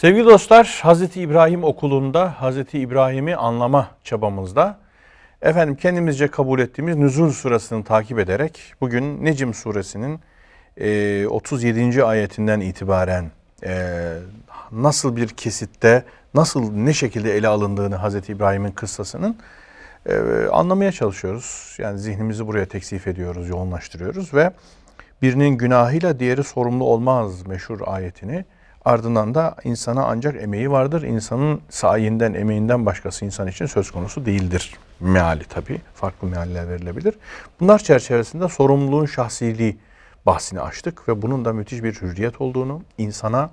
Sevgili dostlar, Hazreti İbrahim okulunda Hazreti İbrahim'i anlama çabamızda efendim kendimizce kabul ettiğimiz Nüzul suresini takip ederek bugün Necim suresinin e, 37. ayetinden itibaren e, nasıl bir kesitte nasıl ne şekilde ele alındığını Hazreti İbrahim'in kıssasının e, anlamaya çalışıyoruz. Yani zihnimizi buraya teksif ediyoruz, yoğunlaştırıyoruz ve birinin günahıyla diğeri sorumlu olmaz meşhur ayetini ardından da insana ancak emeği vardır. İnsanın sayinden, emeğinden başkası insan için söz konusu değildir. Meali tabii. Farklı mealler verilebilir. Bunlar çerçevesinde sorumluluğun şahsiliği bahsini açtık ve bunun da müthiş bir hürriyet olduğunu, insana,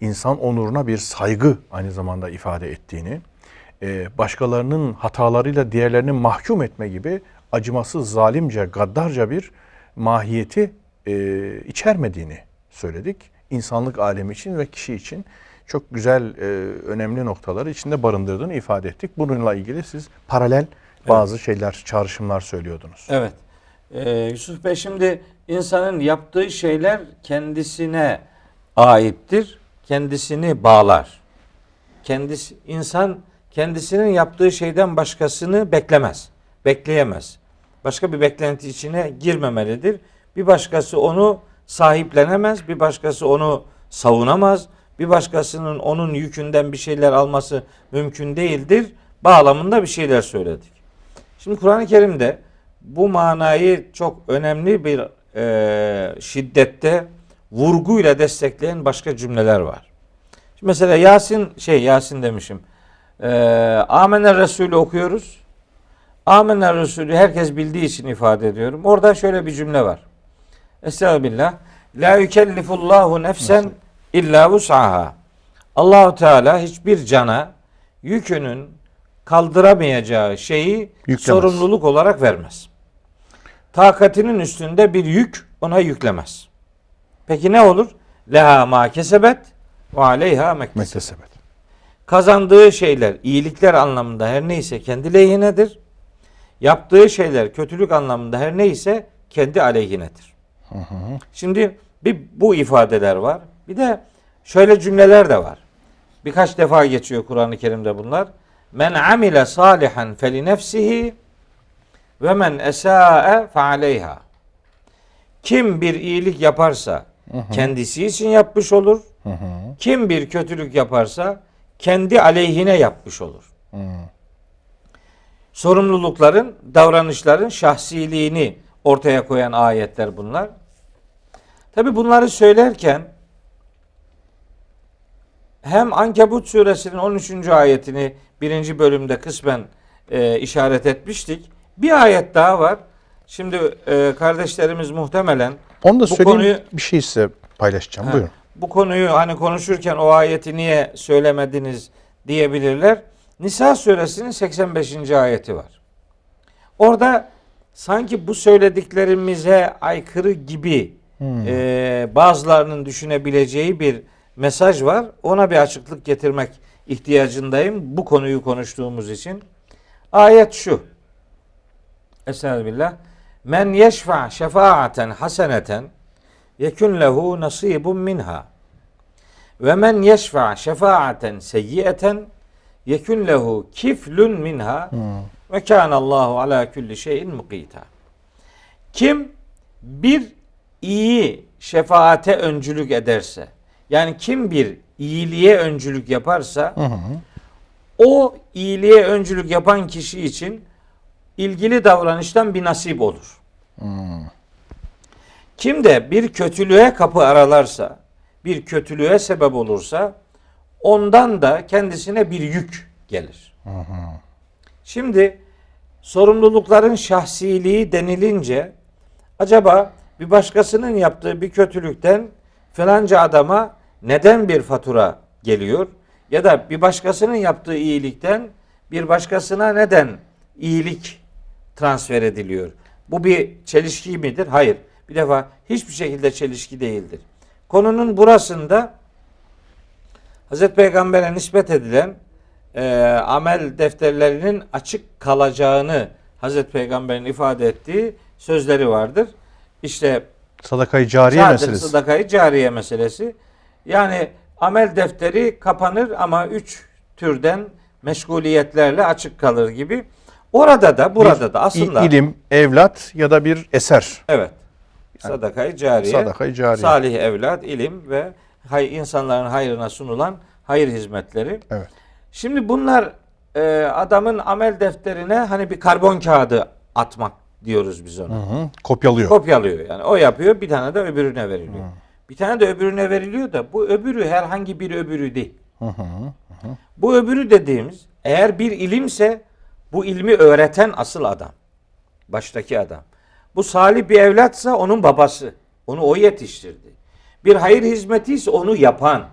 insan onuruna bir saygı aynı zamanda ifade ettiğini, e, başkalarının hatalarıyla diğerlerini mahkum etme gibi acımasız, zalimce, gaddarca bir mahiyeti e, içermediğini söyledik. İnsanlık alemi için ve kişi için çok güzel, e, önemli noktaları içinde barındırdığını ifade ettik. Bununla ilgili siz paralel bazı şeyler, çağrışımlar söylüyordunuz. Evet. Ee, Yusuf Bey şimdi insanın yaptığı şeyler kendisine aittir. Kendisini bağlar. Kendisi insan kendisinin yaptığı şeyden başkasını beklemez. Bekleyemez. Başka bir beklenti içine girmemelidir. Bir başkası onu sahiplenemez, bir başkası onu savunamaz, bir başkasının onun yükünden bir şeyler alması mümkün değildir. Bağlamında bir şeyler söyledik. Şimdi Kur'an-ı Kerim'de bu manayı çok önemli bir e, şiddette vurguyla destekleyen başka cümleler var. Şimdi mesela Yasin şey Yasin demişim. E, Amener Resulü okuyoruz. Amener Resulü herkes bildiği için ifade ediyorum. Orada şöyle bir cümle var. Estağfirullah. La yükellifullahu nefsen illa vus'aha. Allahu Teala hiçbir cana yükünün kaldıramayacağı şeyi Yüklemez. sorumluluk olarak vermez. Takatinin üstünde bir yük ona yüklemez. Peki ne olur? Leha ma kesebet ve aleyha mektesebet. Kazandığı şeyler iyilikler anlamında her neyse kendi lehinedir. Yaptığı şeyler kötülük anlamında her neyse kendi aleyhinedir. Şimdi bir bu ifadeler var. Bir de şöyle cümleler de var. Birkaç defa geçiyor Kur'an-ı Kerim'de bunlar. Men amile salihan feli nefsihi ve men esa'e fe. Kim bir iyilik yaparsa kendisi için yapmış olur. Kim bir kötülük yaparsa kendi aleyhine yapmış olur. Sorumlulukların, davranışların şahsiliğini ortaya koyan ayetler bunlar. Tabi bunları söylerken hem Ankebut suresinin 13. ayetini birinci bölümde kısmen e, işaret etmiştik. Bir ayet daha var. Şimdi e, kardeşlerimiz muhtemelen Onu da Bu söyleyeyim konuyu- bir şey size paylaşacağım. Ha, Buyurun. Bu konuyu hani konuşurken o ayeti niye söylemediniz diyebilirler. Nisa suresinin 85. ayeti var. Orada sanki bu söylediklerimize aykırı gibi e, bazılarının düşünebileceği bir mesaj var. Ona bir açıklık getirmek ihtiyacındayım bu konuyu konuştuğumuz için. Ayet şu. Estağfirullah. Men yeşfa şefaaten haseneten yekun lehu nasibun minha. Ve men yeşfa şefaaten seyyieten yekun lehu kiflun minha ve kana Allahu ala kulli şeyin mukita. Kim bir iyi şefaate öncülük ederse, yani kim bir iyiliğe öncülük yaparsa, o iyiliğe öncülük yapan kişi için ilgili davranıştan bir nasip olur. Kim de bir kötülüğe kapı aralarsa, bir kötülüğe sebep olursa ondan da kendisine bir yük gelir. Şimdi sorumlulukların şahsiliği denilince acaba bir başkasının yaptığı bir kötülükten falanca adama neden bir fatura geliyor? Ya da bir başkasının yaptığı iyilikten bir başkasına neden iyilik transfer ediliyor? Bu bir çelişki midir? Hayır. Bir defa hiçbir şekilde çelişki değildir. Konunun burasında Hazreti Peygamber'e nispet edilen e, amel defterlerinin açık kalacağını Hazreti Peygamber'in ifade ettiği sözleri vardır. İşte Sadakayı cariye sadece meselesi. sadakayı cariye meselesi. Yani amel defteri kapanır ama üç türden meşguliyetlerle açık kalır gibi. Orada da burada da aslında ilim, evlat ya da bir eser. evet sadakayı cariye, Sadakayı cariye. salih evlat, ilim ve hay, insanların hayrına sunulan hayır hizmetleri. Evet. Şimdi bunlar e, adamın amel defterine hani bir karbon kağıdı atmak diyoruz biz ona. Hı hı, kopyalıyor. Kopyalıyor yani. O yapıyor bir tane de öbürüne veriliyor. Bir tane de öbürüne veriliyor da bu öbürü herhangi bir öbürü değil. Bu öbürü dediğimiz eğer bir ilimse bu ilmi öğreten asıl adam. Baştaki adam. Bu salih bir evlatsa onun babası. Onu o yetiştirdi. Bir hayır hizmeti ise onu yapan,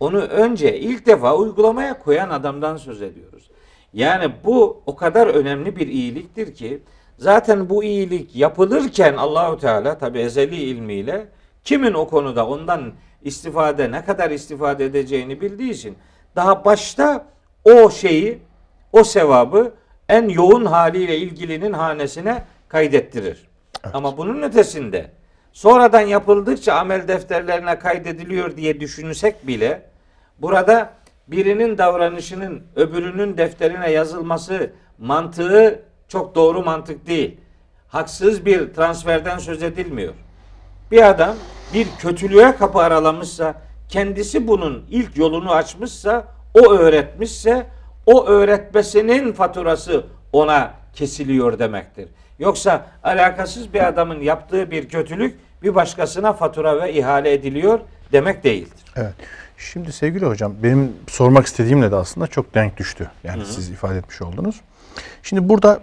onu önce ilk defa uygulamaya koyan adamdan söz ediyoruz. Yani bu o kadar önemli bir iyiliktir ki zaten bu iyilik yapılırken Allahu Teala tabi ezeli ilmiyle kimin o konuda ondan istifade ne kadar istifade edeceğini bildiği için daha başta o şeyi o sevabı en yoğun haliyle ilgilinin hanesine kaydettirir. Ama bunun ötesinde sonradan yapıldıkça amel defterlerine kaydediliyor diye düşünsek bile burada birinin davranışının öbürünün defterine yazılması mantığı çok doğru mantık değil. Haksız bir transferden söz edilmiyor. Bir adam bir kötülüğe kapı aralamışsa, kendisi bunun ilk yolunu açmışsa, o öğretmişse, o öğretmesinin faturası ona kesiliyor demektir. Yoksa alakasız bir adamın yaptığı bir kötülük bir başkasına fatura ve ihale ediliyor demek değildir. Evet. Şimdi sevgili hocam benim sormak istediğimle de aslında çok denk düştü. Yani siz ifade etmiş oldunuz. Şimdi burada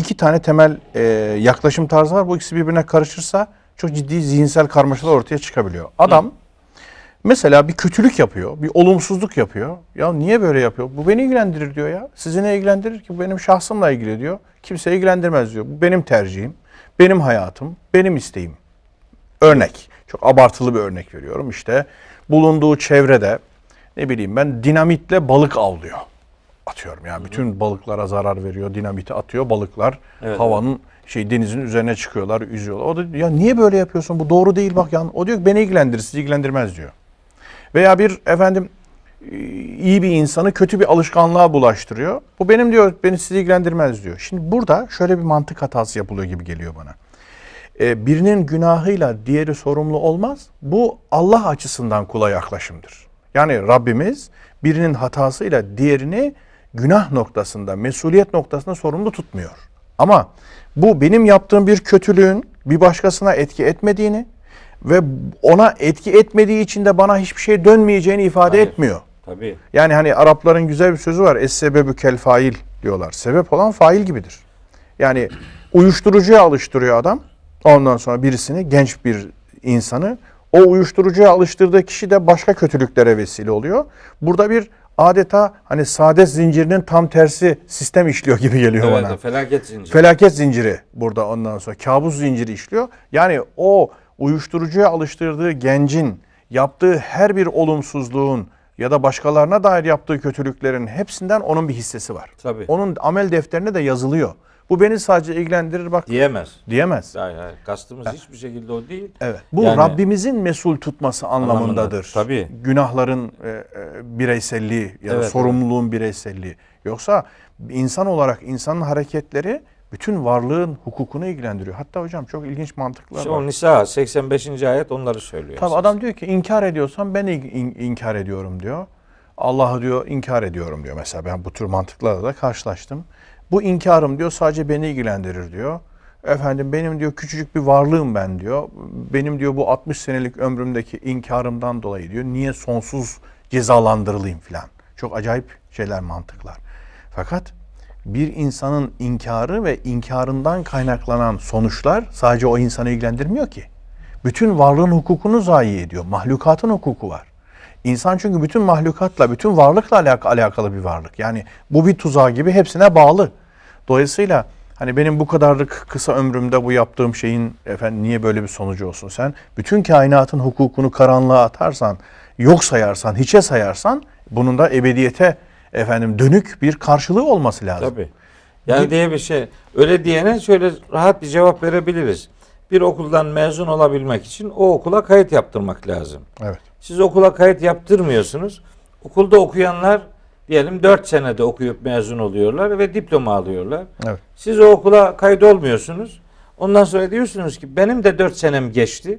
iki tane temel e, yaklaşım tarzı var. Bu ikisi birbirine karışırsa çok ciddi zihinsel karmaşalar ortaya çıkabiliyor. Adam mesela bir kötülük yapıyor, bir olumsuzluk yapıyor. Ya niye böyle yapıyor? Bu beni ilgilendirir diyor ya. Sizi ne ilgilendirir ki? Bu benim şahsımla ilgili diyor. Kimse ilgilendirmez diyor. Bu benim tercihim, benim hayatım, benim isteğim. Örnek. Çok abartılı bir örnek veriyorum. İşte bulunduğu çevrede ne bileyim ben dinamitle balık avlıyor. Atıyorum ya bütün balıklara zarar veriyor. Dinamiti atıyor. Balıklar Evet, havanın şey denizin üzerine çıkıyorlar, yüzüyorlar. O da ya niye böyle yapıyorsun? Bu doğru değil bak yani. O diyor ki beni ilgilendirir, sizi ilgilendirmez diyor. Veya bir efendim iyi bir insanı kötü bir alışkanlığa bulaştırıyor. Bu benim diyor beni sizi ilgilendirmez diyor. Şimdi burada şöyle bir mantık hatası yapılıyor gibi geliyor bana e, birinin günahıyla diğeri sorumlu olmaz. Bu Allah açısından kula yaklaşımdır. Yani Rabbimiz birinin hatasıyla diğerini günah noktasında, mesuliyet noktasında sorumlu tutmuyor. Ama bu benim yaptığım bir kötülüğün bir başkasına etki etmediğini ve ona etki etmediği için de bana hiçbir şey dönmeyeceğini ifade Hayır. etmiyor. Tabii. Yani hani Arapların güzel bir sözü var. Es sebebü kel fail diyorlar. Sebep olan fail gibidir. Yani uyuşturucuya alıştırıyor adam. Ondan sonra birisini, genç bir insanı o uyuşturucuya alıştırdığı kişi de başka kötülüklere vesile oluyor. Burada bir adeta hani saadet zincirinin tam tersi sistem işliyor gibi geliyor Evet, bana. felaket zinciri. Felaket zinciri burada ondan sonra kabus zinciri işliyor. Yani o uyuşturucuya alıştırdığı gencin yaptığı her bir olumsuzluğun ya da başkalarına dair yaptığı kötülüklerin hepsinden onun bir hissesi var. Tabii. Onun amel defterine de yazılıyor. Bu beni sadece ilgilendirir bak Diyemez. diyemez. Hayır, hayır. Kastımız hiçbir şekilde o değil. Evet. Bu Yani- Rabbimizin mesul tutması anlamındadır. Anlamında, tabii. Günahların e, e, bireyselliği ya da Evet, sorumluluğun bireyselliği. Yoksa insan olarak insanın hareketleri bütün varlığın hukukunu ilgilendiriyor. Hatta hocam çok ilginç mantıklar İşte var. o Nisa 85. ayet onları söylüyor. Tabii esas. adam diyor ki inkar ediyorsan ben in- in- inkar ediyorum diyor. Allah'ı diyor inkar ediyorum diyor mesela. Ben bu tür mantıklarla da karşılaştım. Bu inkarım diyor sadece beni ilgilendirir diyor. Efendim benim diyor küçücük bir varlığım ben diyor. Benim diyor bu 60 senelik ömrümdeki inkarımdan dolayı diyor. Niye sonsuz cezalandırılayım filan. Çok acayip şeyler mantıklar. Fakat bir insanın inkarı ve inkarından kaynaklanan sonuçlar sadece o insanı ilgilendirmiyor ki. Bütün varlığın hukukunu zayi ediyor. Mahlukatın hukuku var. İnsan çünkü bütün mahlukatla, bütün varlıkla alak- alakalı bir varlık. Yani bu bir tuzağı gibi hepsine bağlı. Dolayısıyla hani benim bu kadarlık kısa ömrümde bu yaptığım şeyin efendim niye böyle bir sonucu olsun sen? Bütün kainatın hukukunu karanlığa atarsan, yok sayarsan, hiçe sayarsan bunun da ebediyete efendim dönük bir karşılığı olması lazım. Tabii. Yani diye bir şey. Öyle diyene şöyle rahat bir cevap verebiliriz. Bir okuldan mezun olabilmek için o okula kayıt yaptırmak lazım. Evet. Siz okula kayıt yaptırmıyorsunuz. Okulda okuyanlar diyelim 4 senede okuyup mezun oluyorlar ve diploma alıyorlar. Evet. Siz o okula kayıt olmuyorsunuz. Ondan sonra diyorsunuz ki benim de 4 senem geçti.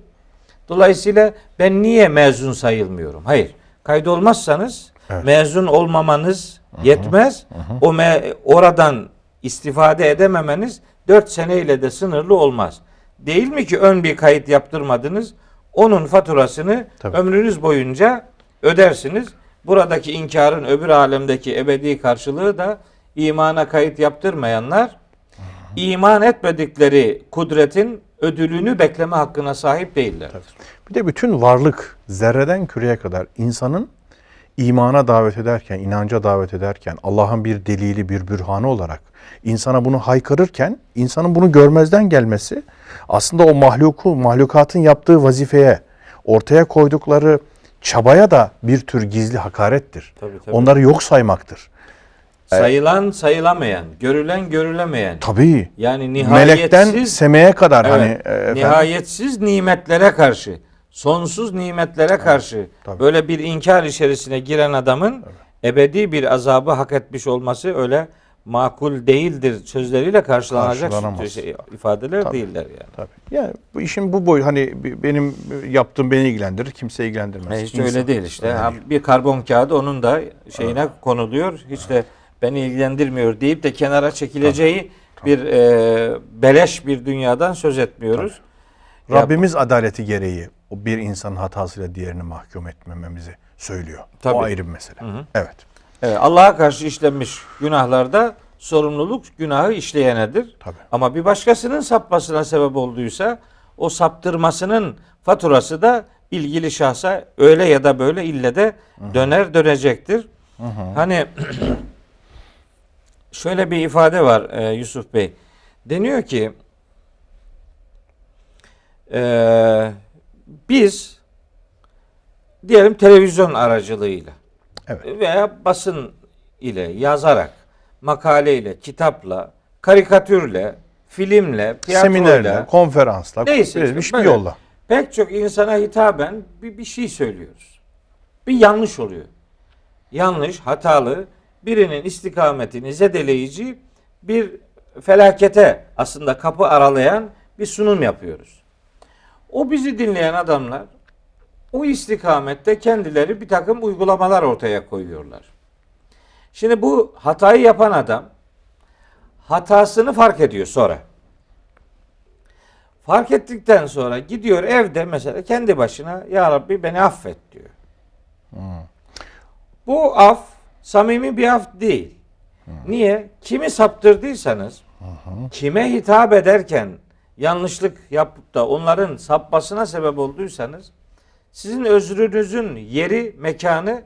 Dolayısıyla ben niye mezun sayılmıyorum? Hayır. Kaydolmazsanız Evet. mezun olmamanız yetmez. O me- oradan istifade edememeniz 4 seneyle de sınırlı olmaz. Değil mi ki ön bir kayıt yaptırmadınız? Onun faturasını Tabii. ömrünüz boyunca ödersiniz. Buradaki inkarın öbür alemdeki ebedi karşılığı da imana kayıt yaptırmayanlar iman etmedikleri kudretin ödülünü bekleme hakkına sahip değiller. Bir de bütün varlık zerreden küreye kadar insanın imana davet ederken, inanca davet ederken, Allah'ın bir delili, bir bürhanı olarak insana bunu haykırırken, insanın bunu görmezden gelmesi aslında o mahluku, mahlukatın yaptığı vazifeye, ortaya koydukları çabaya da bir tür gizli hakarettir. Tabii, tabii. Onları yok saymaktır. Sayılan sayılamayan, görülen görülemeyen. Tabii. Yani Melekten nihayetsiz semeye kadar Evet, hani e, efendim, nihayetsiz nimetlere karşı, sonsuz nimetlere karşı tabii. böyle bir inkar içerisine giren adamın ebedi bir azabı hak etmiş olması öyle makul değildir sözleriyle karşılanacak şey, ifadeler Tabii. değiller yani. Tabii. Yani bu işin bu boyu hani benim yaptığım beni ilgilendirir, kimse ilgilendirmez. Hiç İnsan- öyle değil işte. Değil. Bir karbon kağıdı onun da şeyine konuluyor. Hiç de beni ilgilendirmiyor deyip de kenara çekileceği bir e, beleş bir dünyadan söz etmiyoruz. Ya- Rabbimiz adaleti gereği o bir insanın hatasıyla diğerini mahkum etmememizi söylüyor. Tabii. O ayrı bir mesele. Evet. Evet, Allah'a karşı işlenmiş günahlarda sorumluluk günahı işleyenedir. Tabii. Ama bir başkasının sapmasına sebep olduysa o saptırmasının faturası da ilgili şahsa öyle ya da böyle ille de döner dönecektir. Hani şöyle bir ifade var e, Yusuf Bey. Deniyor ki e, biz diyelim televizyon aracılığıyla Evet. veya basın ile yazarak, makaleyle, kitapla, karikatürle, filmle, tiyatroyla, Seminerle, konferansla, Neyse, bir, bir yolla. pek çok insana hitaben bir, bir şey söylüyoruz. Bir yanlış oluyor. Yanlış, hatalı, birinin istikametini zedeleyici bir felakete aslında kapı aralayan bir sunum yapıyoruz. O bizi dinleyen adamlar o istikamette kendileri bir takım uygulamalar ortaya koyuyorlar. Şimdi bu hatayı yapan adam hatasını fark ediyor sonra. Fark ettikten sonra gidiyor evde mesela kendi başına ya Rabbi beni affet diyor. Bu af samimi bir af değil. Niye? Kimi saptırdıysanız, kime hitap ederken yanlışlık yapıp da onların sapmasına sebep olduysanız sizin özrünüzün yeri, mekanı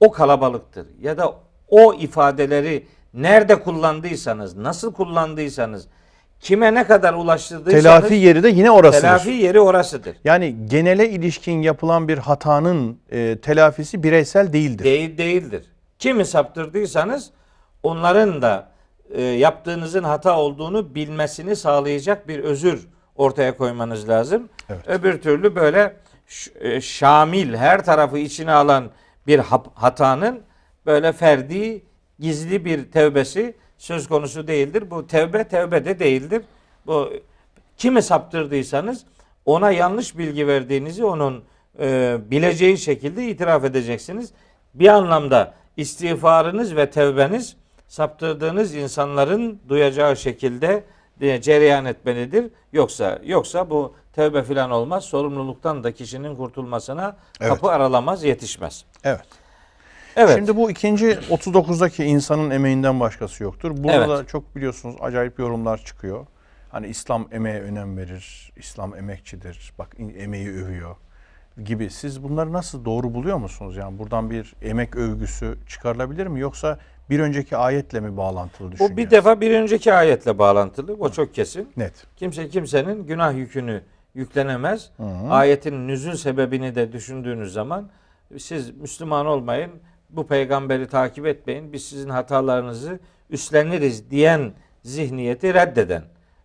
o kalabalıktır. Ya da o ifadeleri nerede kullandıysanız, nasıl kullandıysanız, kime ne kadar ulaştırdıysanız Telafi yeri de yine orasıdır. telafi yeri orasıdır. Yani genele ilişkin yapılan bir hatanın e, telafisi bireysel değildir. Değil değildir. Kimi saptırdıysanız onların da e, yaptığınızın hata olduğunu bilmesini sağlayacak bir özür ortaya koymanız lazım. Evet. Öbür türlü böyle şamil her tarafı içine alan bir hatanın böyle ferdi gizli bir tevbesi söz konusu değildir. Bu tevbe tevbe de değildir. Bu kimi saptırdıysanız ona yanlış bilgi verdiğinizi onun e, bileceği şekilde itiraf edeceksiniz. Bir anlamda istiğfarınız ve tevbeniz saptırdığınız insanların duyacağı şekilde cereyan etmelidir. Yoksa yoksa bu tevbe filan olmaz. Sorumluluktan da kişinin kurtulmasına Evet. kapı aralamaz, yetişmez. Evet. Evet. Şimdi bu ikinci 39'daki insanın emeğinden başkası yoktur. Burada Evet. çok biliyorsunuz acayip yorumlar çıkıyor. Hani İslam emeğe önem verir, İslam emekçidir, bak emeği övüyor gibi. Siz bunları nasıl doğru buluyor musunuz? Yani buradan bir emek övgüsü çıkarılabilir mi? Yoksa bir önceki ayetle mi bağlantılı bu düşünüyorsunuz? bir defa bir önceki ayetle bağlantılı. O çok kesin. Net. Kimse kimsenin günah yükünü yüklenemez. Ayetin nüzul sebebini de düşündüğünüz zaman siz Müslüman olmayın, bu peygamberi takip etmeyin, biz sizin hatalarınızı üstleniriz diyen zihniyeti reddeden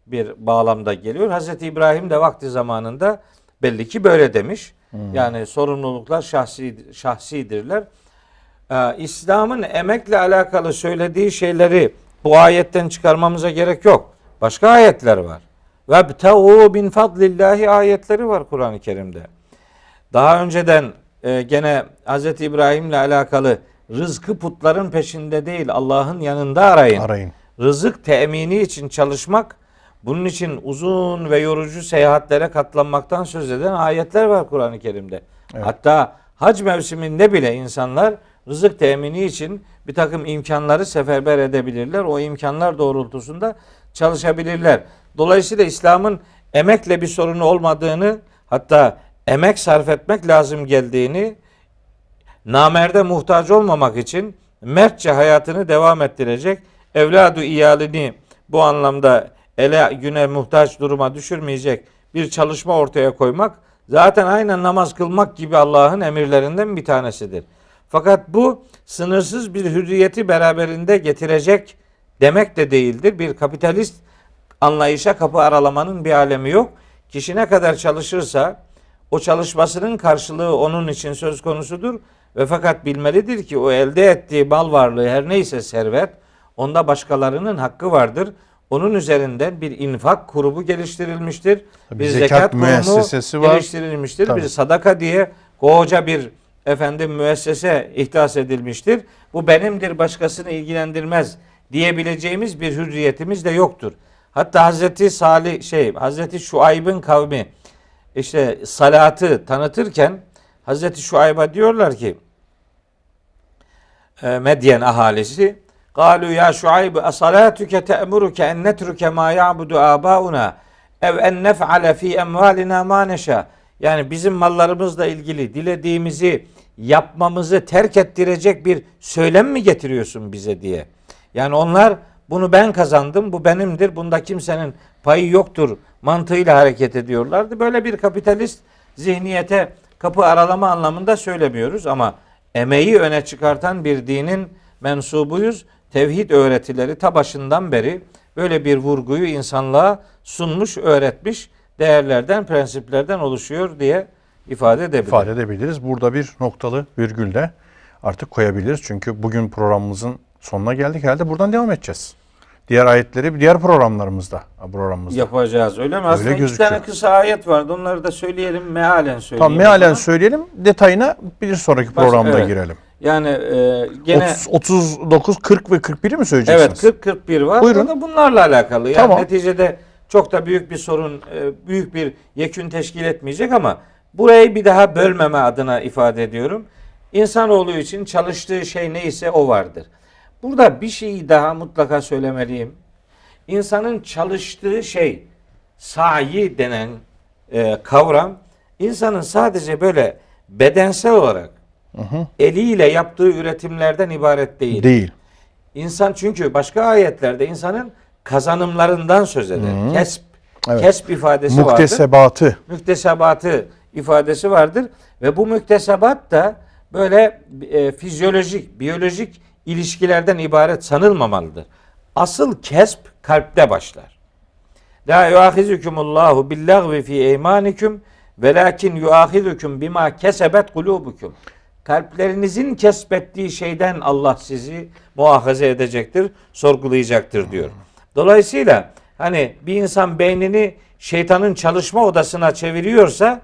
bir bağlamda geliyor. Hazreti İbrahim de vakti zamanında belli ki böyle demiş. Yani sorumluluklar şahsi şahsidirler. Ee, İslam'ın emekle alakalı söylediği şeyleri bu ayetten çıkarmamıza gerek yok. Başka ayetler var. Ve btegu bin fadlillahi ayetleri var Kur'an-ı Kerim'de. Daha önceden e, gene Hz. İbrahim'le alakalı rızkı putların peşinde değil Allah'ın yanında arayın. Arayın. Rızık temini için çalışmak, bunun için uzun ve yorucu seyahatlere katlanmaktan söz eden ayetler var Kur'an-ı Kerim'de. Evet. Hatta hac mevsiminde bile insanlar rızık temini için bir takım imkanları seferber edebilirler. O imkanlar doğrultusunda çalışabilirler. Dolayısıyla İslam'ın emekle bir sorunu olmadığını hatta emek sarf etmek lazım geldiğini namerde muhtaç olmamak için mertçe hayatını devam ettirecek evladu iyalini bu anlamda ele güne muhtaç duruma düşürmeyecek bir çalışma ortaya koymak zaten aynen namaz kılmak gibi Allah'ın emirlerinden bir tanesidir. Fakat bu sınırsız bir hürriyeti beraberinde getirecek demek de değildir. Bir kapitalist anlayışa kapı aralamanın bir alemi yok. Kişi ne kadar çalışırsa o çalışmasının karşılığı onun için söz konusudur ve fakat bilmelidir ki o elde ettiği mal varlığı her neyse servet onda başkalarının hakkı vardır. Onun üzerinden bir infak kurubu geliştirilmiştir. Tabii bir zekat zekat, kurumu müessesesi var. geliştirilmiştir. Tabii. Bir sadaka diye koca bir efendim müessese ihdas edilmiştir. Bu benimdir başkasını ilgilendirmez diyebileceğimiz bir hürriyetimiz de yoktur. Hatta Hazreti Salih şey Hazreti Şuayb'ın kavmi işte salatı tanıtırken Hazreti Şuayb'a diyorlar ki e, Medyen ahalisi Galu ya Şuayb asalatuke te'muruke en netruke ma ya'budu abauna ev en nef'ale fi emvalina ma neşa. Yani bizim mallarımızla ilgili dilediğimizi yapmamızı terk ettirecek bir söylem mi getiriyorsun bize diye. Yani onlar bunu ben kazandım, bu benimdir, bunda kimsenin payı yoktur mantığıyla hareket ediyorlardı. Böyle bir kapitalist zihniyete kapı aralama anlamında söylemiyoruz ama emeği öne çıkartan bir dinin mensubuyuz. Tevhid öğretileri ta başından beri böyle bir vurguyu insanlığa sunmuş, öğretmiş değerlerden, prensiplerden oluşuyor diye ifade edebiliriz. ifade edebiliriz. Burada bir noktalı virgül de artık koyabiliriz. Çünkü bugün programımızın sonuna geldik. Herhalde buradan devam edeceğiz. Diğer ayetleri diğer programlarımızda. programımızda. Yapacağız öyle mi? Aslında iki gözüküyor. tane kısa ayet vardı. Onları da söyleyelim. Mealen söyleyelim. Tamam mealen söyleyelim. Detayına bir sonraki Baş- programda evet. girelim. Yani e, gene 30, 39, 40 ve 41'i mi söyleyeceksiniz? Evet 40-41 var. Buyurun. Da bunlarla alakalı. Yani Tamam. neticede çok da büyük bir sorun, e, büyük bir yekün teşkil etmeyecek ama burayı bir daha bölmeme adına ifade ediyorum. İnsanoğlu için çalıştığı şey neyse o vardır. Burada bir şeyi daha mutlaka söylemeliyim. İnsanın çalıştığı şey sayi denen e, kavram insanın sadece böyle bedensel olarak eliyle yaptığı üretimlerden ibaret değil. Değil. İnsan çünkü başka ayetlerde insanın kazanımlarından söz eder. Kesp. Evet. Kesp ifadesi vardır. Muktesebatı. Müktesebatı ifadesi vardır ve bu müktesebat da böyle e, fizyolojik, biyolojik ilişkilerden ibaret sanılmamalıdır. Asıl kesp kalpte başlar. La yuahizukumullahu billagvi fi eymanikum velakin yuahizukum bima kesebet kulubukum. Kalplerinizin kesbettiği şeyden Allah sizi muhafaza edecektir, sorgulayacaktır diyor. Dolayısıyla hani bir insan beynini şeytanın çalışma odasına çeviriyorsa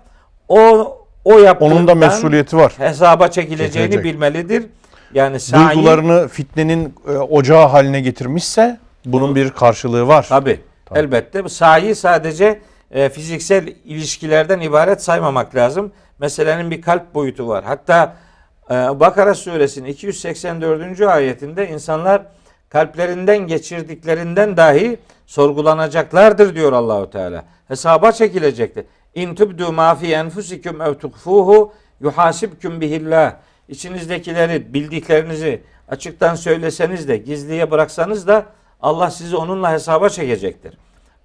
o o yaptığından Onun da mesuliyeti var. hesaba çekileceğini Çekilecek. bilmelidir. Yani sahi, Duygularını fitnenin e, ocağı haline getirmişse bunun bir karşılığı var. Tabi. Elbette. Bu sahi sadece e, fiziksel ilişkilerden ibaret saymamak lazım. Meselenin bir kalp boyutu var. Hatta e, Bakara suresinin 284. ayetinde insanlar kalplerinden geçirdiklerinden dahi sorgulanacaklardır diyor Allahu Teala. Hesaba çekilecektir. İn tubdu ma fi enfusikum ev tukfuhu yuhasibkum bihillah. İçinizdekileri, bildiklerinizi açıktan söyleseniz de, gizliye bıraksanız da Allah sizi onunla hesaba çekecektir.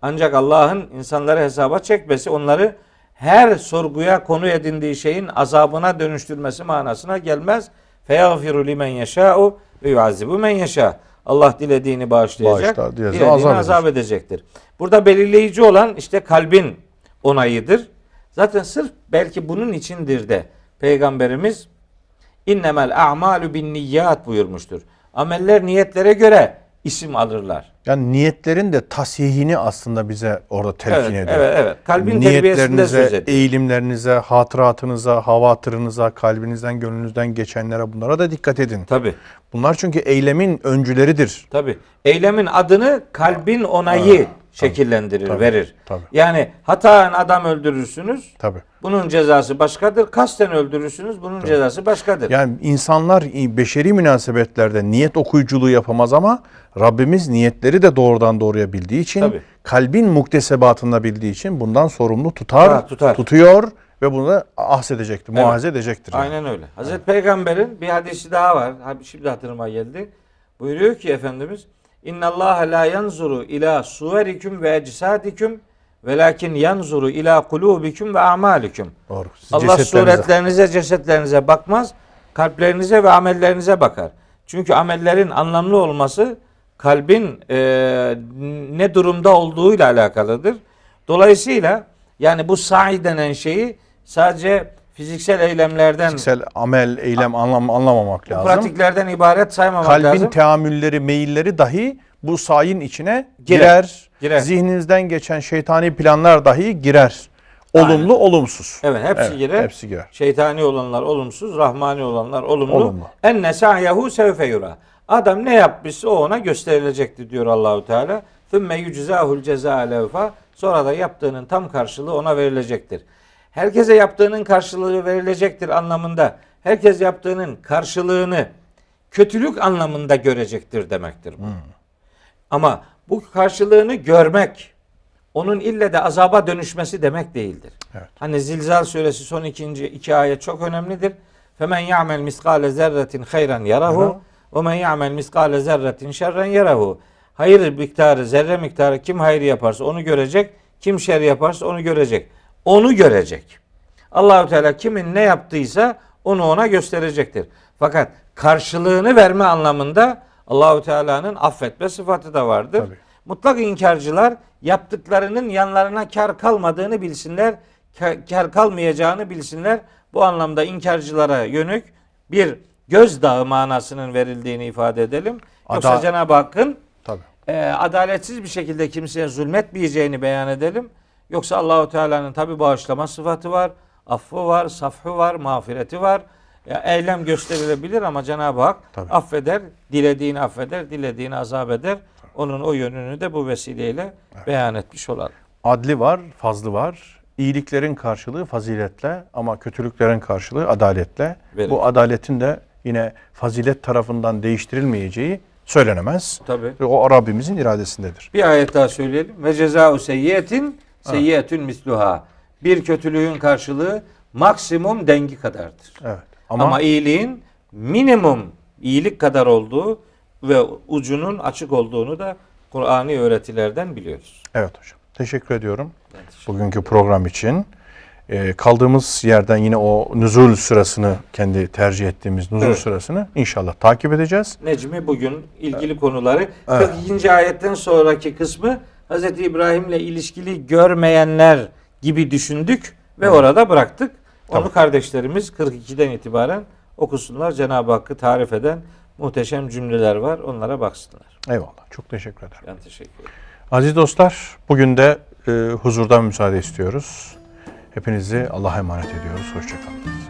Ancak Allah'ın insanları hesaba çekmesi onları her sorguya konu edindiği şeyin azabına dönüştürmesi manasına gelmez. Feyagfiru limen yeşâ'u ve yuazibu men yeşâ. Allah dilediğini bağışlayacak, Bağışlar, dilediğini azap azap edecektir. Burada belirleyici olan işte kalbin onayıdır. Zaten sırf belki bunun içindir de Peygamberimiz innemel a'malu bin niyyat buyurmuştur. Ameller niyetlere göre isim alırlar. Yani niyetlerin de tasihini aslında bize orada telkin Evet, ediyor. evet, evet. Kalbin terbiyesinde söz Niyetlerinize, ediyor. eğilimlerinize, hatıratınıza, havatırınıza, kalbinizden, gönlünüzden geçenlere bunlara da dikkat edin. Tabi, Bunlar çünkü eylemin öncüleridir. tabi. Eylemin adını kalbin onayı şekillendirir, tabii, verir. tabii. Yani hataen adam öldürürsünüz. Tabii. Bunun cezası başkadır. Kasten öldürürsünüz. Bunun cezası başkadır. Yani insanlar beşeri münasebetlerde niyet okuyuculuğu yapamaz ama Rabbimiz niyetleri de doğrudan doğruya bildiği için, Tabii. kalbin muktesebatında bildiği için bundan sorumlu tutar, Ha, tutar. tutuyor ve bunu da ahsedecektir, Evet. muhaze edecektir. yani. Aynen öyle. Hazreti Peygamber'in bir hadisi daha var. Şimdi hatırıma geldi. Buyuruyor ki Efendimiz İnna Allah la yanzuru ila suverikum ve ecsadiküm velakin yanzuru ila kulubikum ve a'malikum. Doğru. Siz Allah suretlerinize, cesetlerinize bakmaz. Kalplerinize ve amellerinize bakar. Çünkü amellerin anlamlı olması kalbin e, ne durumda olduğuyla alakalıdır. Dolayısıyla yani bu sa'i denen şeyi sadece fiziksel eylemlerden, Fiziksel amel, eylem anlam, anlamamak lazım. pratiklerden ibaret saymamak Kalbin lazım. teamülleri, meyilleri dahi bu sayin içine Girer, girer. girer. Zihninizden geçen şeytani planlar dahi girer. Olumlu, olumsuz. Evet, hepsi Evet, girer. hepsi girer. Şeytani olanlar olumsuz, rahmani olanlar olumlu. Olumlu. Enne sa'yehu sevfe yura. Adam ne yapmışsa o ona gösterilecektir diyor Allahu Teala. Sümme yuczahul cezaa levfa. Sonra da yaptığının tam karşılığı ona verilecektir. Herkese yaptığının karşılığı verilecektir anlamında. Herkes yaptığının karşılığını kötülük anlamında görecektir demektir bu. Ama bu karşılığını görmek onun ille de azaba dönüşmesi demek değildir. Evet. Hani Zilzal suresi son ikinci iki ayet çok önemlidir. Femen ya'mel miskale zerretin hayran yarahu ve men ya'mel miskale zerretin şerren yarahu. Hayır miktarı, zerre miktarı kim hayır yaparsa onu görecek, kim şer yaparsa onu görecek. Onu görecek. Allahu Teala kimin ne yaptıysa onu ona gösterecektir. Fakat karşılığını verme anlamında Allahu Teala'nın affetme sıfatı da vardır. Tabii. Mutlak inkarcılar yaptıklarının yanlarına kar kalmadığını bilsinler, kar, kar kalmayacağını bilsinler. Bu anlamda inkarcılara yönük bir gözdağı manasının verildiğini ifade edelim. Yoksa Ada- Cenab-ı Hakk'ın Tabii. e, adaletsiz bir şekilde kimseye zulmetmeyeceğini beyan edelim. Yoksa Allahu Teala'nın tabi bağışlama sıfatı var, affı var, safhı var, mağfireti var. Ya, eylem gösterilebilir ama Cenab-ı Hak Tabii. affeder, dilediğini affeder, dilediğini azap eder. Onun o yönünü de bu vesileyle beyan etmiş olalım. Adli var, fazlı var. İyiliklerin karşılığı faziletle ama kötülüklerin karşılığı adaletle. Verir. Bu adaletin de yine fazilet tarafından değiştirilmeyeceği söylenemez. Tabi. Ve o Rabbimizin iradesindedir. Bir ayet daha söyleyelim. Ve cezau seyyiyetin seyyiyetün misluha. Bir kötülüğün karşılığı maksimum dengi kadardır. Evet. Ama, Ama, iyiliğin minimum iyilik kadar olduğu ve ucunun açık olduğunu da Kur'ani öğretilerden biliyoruz. evet hocam. Teşekkür ediyorum. Bugünkü program için. Ee, kaldığımız yerden yine o nüzul sırasını kendi tercih ettiğimiz nüzul Evet. sırasını inşallah takip edeceğiz. Necmi bugün ilgili konuları 42. ayetten sonraki kısmı Hz. İbrahim'le ilişkili görmeyenler gibi düşündük ve orada bıraktık. Onu Tamam. kardeşlerimiz 42'den itibaren okusunlar. Cenab-ı Hakk'ı tarif eden muhteşem cümleler var. Onlara baksınlar. Eyvallah. Çok teşekkür ederim. Ben teşekkür ederim. Aziz dostlar, bugün de e, huzurdan müsaade istiyoruz. Hepinizi Allah'a emanet ediyoruz. Hoşçakalın.